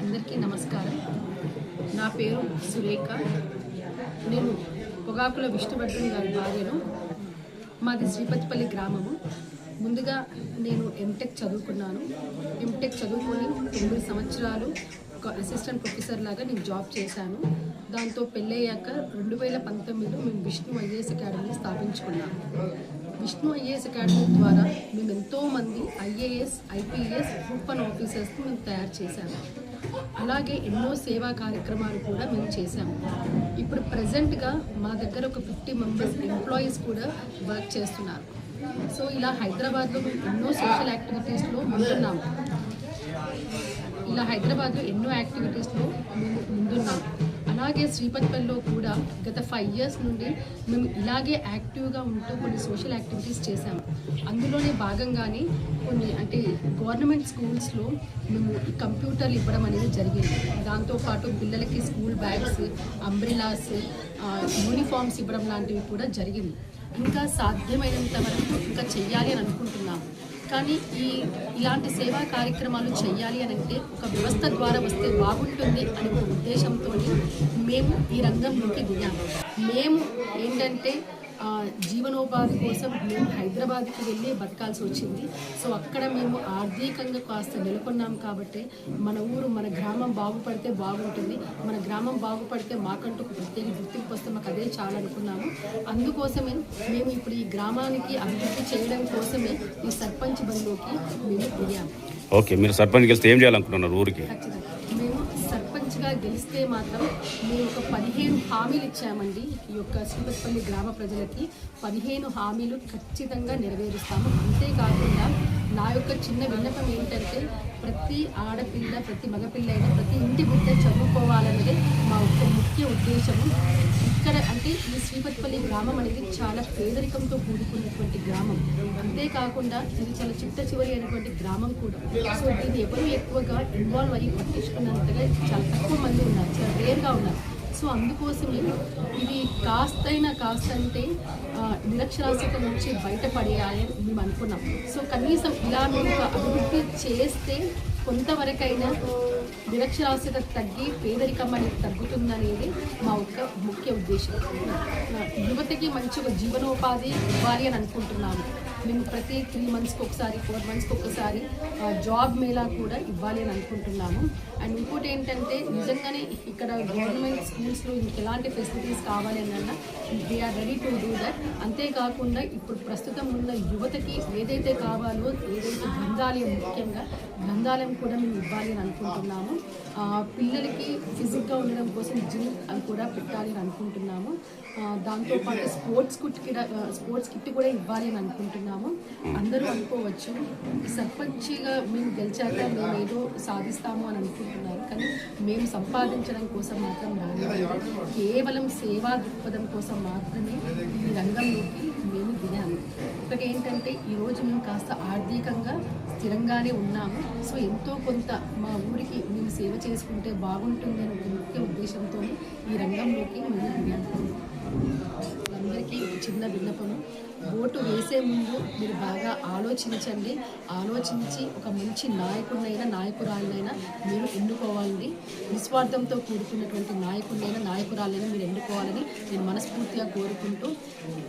అందరికీ నమస్కారం. నా పేరు సురేఖ. నేను పొగాకుల విష్ణుభట్టుని గారి భార్యను. మాది శ్రీపతిపల్లి గ్రామము. ముందుగా నేను ఎంటెక్ చదువుకున్నాను. ఎంటెక్ చదువుకొని తొమ్మిది సంవత్సరాలు ఒక అసిస్టెంట్ ప్రొఫెసర్ లాగా నేను జాబ్ చేశాను. దాంతో పెళ్ళయ్యాక రెండు వేల పంతొమ్మిదిలో మేము విష్ణు ఐఏఎస్ అకాడమీ స్థాపించుకున్నాము విష్ణు ఐఏఎస్ అకాడమీ ద్వారా మేము ఎంతోమంది ఐఏఎస్ ఐపీఎస్ గ్రూప్ ఆఫీసర్స్ని మేము తయారు చేశాము. అలాగే ఎన్నో సేవా కార్యక్రమాలు కూడా మేము చేశాము. ఇప్పుడు ప్రజెంట్గా మా దగ్గర ఒక ఫిఫ్టీ మెంబర్స్ ఎంప్లాయీస్ కూడా వర్క్ చేస్తున్నారు. సో ఇలా హైదరాబాద్లో మేము ఎన్నో సోషల్ యాక్టివిటీస్లో ముందున్నాము. ఇలా హైదరాబాద్లో ఎన్నో యాక్టివిటీస్లో మేము ముందున్నాము. అలాగే శ్రీపతిపల్లిలో కూడా గత ఫైవ్ ఇయర్స్ నుండి మేము ఇలాగే యాక్టివ్గా ఉంటూ కొన్ని సోషల్ యాక్టివిటీస్ చేశాము. అందులోనే భాగంగానే కొన్ని అంటే గవర్నమెంట్ స్కూల్స్లో మేము కంప్యూటర్లు ఇవ్వడం అనేది జరిగింది. దాంతోపాటు పిల్లలకి స్కూల్ బ్యాగ్స్ అంబ్రిలాస్ యూనిఫామ్స్ ఇవ్వడం లాంటివి కూడా జరిగింది. ఇంకా సాధ్యమైనంత వరకు ఇంకా చెయ్యాలి అని అనుకుంటున్నాము. కానీ ఈ ఇలాంటి సేవా కార్యక్రమాలు చేయాలి అని అంటే ఒక వ్యవస్థ ద్వారా వస్తే బాగుంటుంది అనే ఒక ఉద్దేశంతో మేము ఈ రంగంలోకి దిగాము మేము ఏంటంటే జీవనోపాధి కోసం మేము హైదరాబాద్కి వెళ్ళి బతకాల్సి వచ్చింది. సో అక్కడ మేము ఆర్థికంగా కాస్త నెలకొన్నాం కాబట్టి మన ఊరు మన గ్రామం బాగుపడితే బాగుంటుంది. మన గ్రామం బాగుపడితే మాకంటూ ఒక ప్రత్యేక గుర్తింపు వస్తే మాకు అదే చాలా అనుకున్నాము. అందుకోసమే మేము ఇప్పుడు ఈ గ్రామానికి అభివృద్ధి చేయడం కోసమే ఈ సర్పంచ్ బంద్లోకి మేము దిగాము. ఓకే మీరు సర్పంచ్ గెలిస్తే ఏం చేయాలనుకుంటున్నారు ఊరికి? సర్పంచ్గా గెలిస్తే మాత్రం మేము ఒక పదిహేను హామీలు ఇచ్చామండి. ఈ యొక్క శ్రీపతిపల్లి గ్రామ ప్రజలకి పదిహేను హామీలు ఖచ్చితంగా నెరవేరుస్తాము. అంతేకాకుండా నా యొక్క చిన్న విన్నపం ఏంటంటే ప్రతి ఆడపిల్ల ప్రతి మగపిల్ల అయినా ప్రతి ఇంటి బిడ్డ చదువుకోవాలన్నదే మా యొక్క ముఖ్య ఉద్దేశము. ఇక్కడ అంటే ఈ శ్రీపతిపల్లి గ్రామం అనేది చాలా పేదరికంతో కూడుకున్నటువంటి గ్రామం. అంతేకాకుండా ఇది చాలా చిట్ట చివరి అయినటువంటి గ్రామం కూడా. సో దీన్ని ఎవరు ఎక్కువగా ఇన్వాల్వ్ అయ్యి పట్టించుకున్నంతగా చాలా తక్కువ మంది ఉన్నారు చాలా రేర్గా ఉన్నారు. సో అందుకోసమే ఇది. కాస్తైనా కాస్త అంటే నిరక్షరాస్యత నుంచి బయటపడేయాలి అని మేము అనుకున్నాం. సో కనీసం ఇలా మేము అభివృద్ధి చేస్తే కొంతవరకైనా నిరక్షరాస్యత తగ్గి పేదరికం అనేది తగ్గుతుందనేది మా యొక్క ముఖ్య ఉద్దేశం. యువతకి మంచి ఒక జీవనోపాధి ఇవ్వాలి అని అనుకుంటున్నాము మేము ప్రతి త్రీ మంత్స్కి ఒకసారి ఫోర్ మంత్స్కి ఒకసారి జాబ్ మేళా కూడా ఇవ్వాలి అని అనుకుంటున్నాము. అండ్ ఇంకోటి ఏంటంటే నిజంగానే ఇక్కడ గవర్నమెంట్ స్కూల్స్లో ఇంకెలాంటి ఫెసిలిటీస్ కావాలి అని అన్నా we're ready to do that అంతేకాకుండా ఇప్పుడు ప్రస్తుతం ఉన్న యువతకి ఏదైతే కావాలో ఏదైతే గ్రంథాలయం ముఖ్యంగా గ్రంథాలయం కూడా మేము ఇవ్వాలి అని అనుకుంటున్నాము. పిల్లలకి ఫిజిక్గా ఉండడం కోసం జిమ్ అని కూడా పెట్టాలి అని అనుకుంటున్నాము. దాంతోపాటు స్పోర్ట్స్ కిట్ కూడా స్పోర్ట్స్ కిట్ కూడా ఇవ్వాలి అని అనుకుంటున్నాము. అందరూ అనుకోవచ్చు సర్పంచిగా మేము గెలిచాక మేము ఏదో సాధిస్తాము అని అనుకుంటున్నారు. కానీ మేము సంపాదించడం కోసం మాత్రం రాలేదు. కేవలం సేవా దృక్పథం కోసం మాత్రమే ఈ రంగంలోకి మేము దిగాము. ఒకటి ఏంటంటే ఈరోజు మేము కాస్త ఆర్థికంగా స్థిరంగానే ఉన్నాము. సో ఎంతో కొంత మా ఊరికి మేము సేవ చేసుకుంటే బాగుంటుంది అనే ఒక ముఖ్య ఉద్దేశంతో ఈ రంగంలోకి మేము దిగాము. అందరికీ చిన్న విన్నపము. ఓటు వేసే ముందు మీరు బాగా ఆలోచించండి. ఆలోచించి ఒక మంచి నాయకుడినైనా నాయకురాలనైనా మీరు ఎన్నుకోవాలని నిస్వార్థంతో కూడుకున్నటువంటి నాయకుడినైనా నాయకురాలైనా మీరు ఎన్నుకోవాలని నేను మనస్ఫూర్తిగా కోరుకుంటూ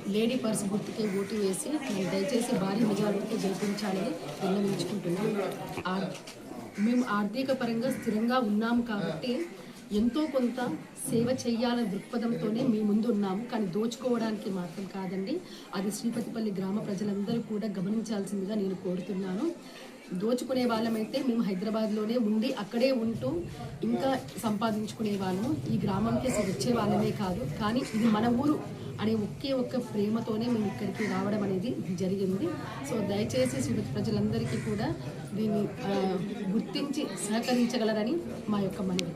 లేడీ పర్స్ గుర్తుకే ఓటు వేసి నేను దయచేసి భారీ మెజారిటీతో గెలిపించాలని విన్నవించుకుంటున్నాను. ఆర్- మేము ఆర్థిక పరంగా స్థిరంగా ఉన్నాము కాబట్టి ఎంతో కొంత సేవ చేయాలనే దృక్పథంతోనే మీ ముందు ఉన్నాము కానీ దోచుకోవడానికి మాత్రం కాదండి. అది శ్రీపతిపల్లి గ్రామ ప్రజలందరూ కూడా గమనించాల్సిందిగా నేను కోరుతున్నాను. దోచుకునే వాళ్ళమైతే మేము హైదరాబాద్లోనే ఉండి అక్కడే ఉంటూ ఇంకా సంపాదించుకునే వాళ్ళము. ఈ గ్రామంకి వచ్చే వాళ్ళమే కాదు. కానీ ఇది మన ఊరు. అనే ఒకే ఒక్క ప్రేమతోనే మేము ఇక్కడికి రావడం అనేది జరిగింది. సో దయచేసి శ్రీమతి ప్రజలందరికీ కూడా దీన్ని గుర్తించి సహకరించగలరని మా యొక్క మనవి.